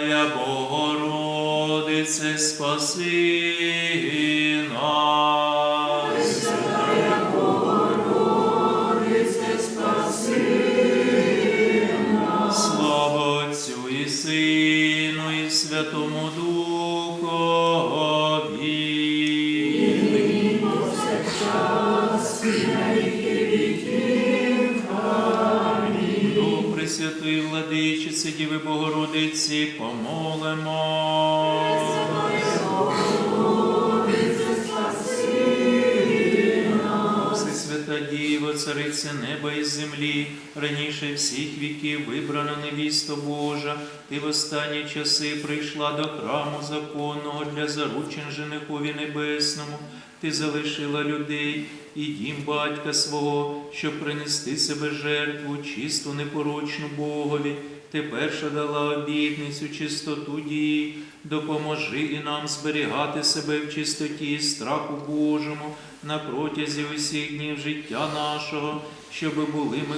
Я Богородице, спаси нас. Слава Отцю і Сину, і Святому Духові. До Пресвятої Владичиці, Діви Богородиці, помолимо. Всесвята Діво, Цариця неба і землі, раніше всіх віків вибрана невіста Божа, ти в останні часи прийшла до храму законного для заручень женихові небесному. Ти залишила людей і дім батька свого, щоб принести себе жертву, чисту непорочну Богові. Ти перша дала обітницю чистоту дії, допоможи і нам зберігати себе в чистоті і страху Божому на протязі усіх днів життя нашого, щоб були ми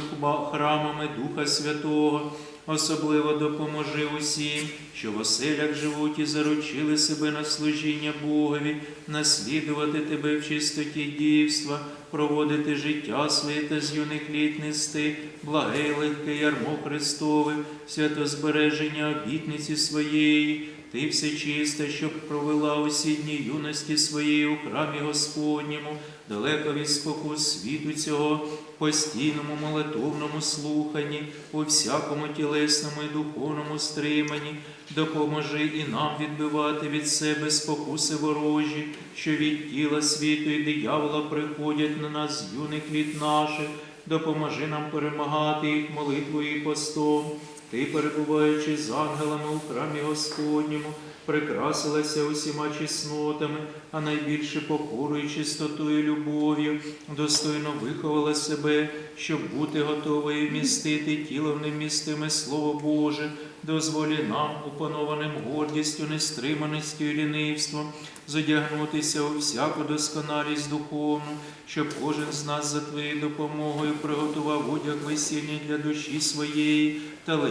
храмами Духа Святого. Особливо допоможи усім, що в оселях живуть і заручили себе на служіння Богові, наслідувати тебе в чистоті дівства, проводити життя своє та з юних літ нести, благе легке ярмо Христове, святозбереження обітниці своєї, ти все чисте, щоб провела усі дні юності своєї у храмі Господньому, далеко від спокус світу цього, постійному молитовному слуханні, у всякому тілесному і духовному стриманні, допоможи і нам відбивати від себе спокуси ворожі, що від тіла світу і диявола приходять на нас юних літ наших, допоможи нам перемагати їх молитвою і постом. Ти, перебуваючи з ангелами у храмі Господньому, прикрасилася усіма чеснотами, а найбільше покорою, чистотою любов'ю, достойно виховала себе, щоб бути готовою вмістити тілом невмістиме Слово Боже, дозволі нам, опанованим гордістю, нестриманістю і лінивством, зодягнутися у всяку досконалість духовну, щоб кожен з нас за твоєю допомогою приготував одяг весільний для душі своєї та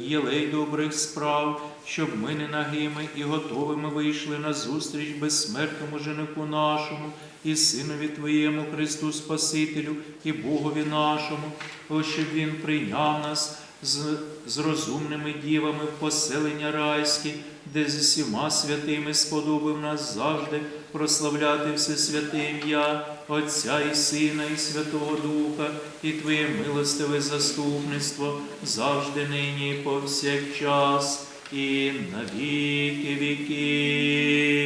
єлей добрих справ, щоб ми не нагими і готовими вийшли на зустріч безсмертному жениху нашому і Синові Твоєму Христу Спасителю і Богові нашому, О, щоб Він прийняв нас з, з розумними дівами поселення райське, де з усіма святими сподобив нас завжди прославляти все святе ім'я Отця і Сина, і Святого Духа, і Твоє милостиве заступництво завжди нині і повсякчас, і на віки віки.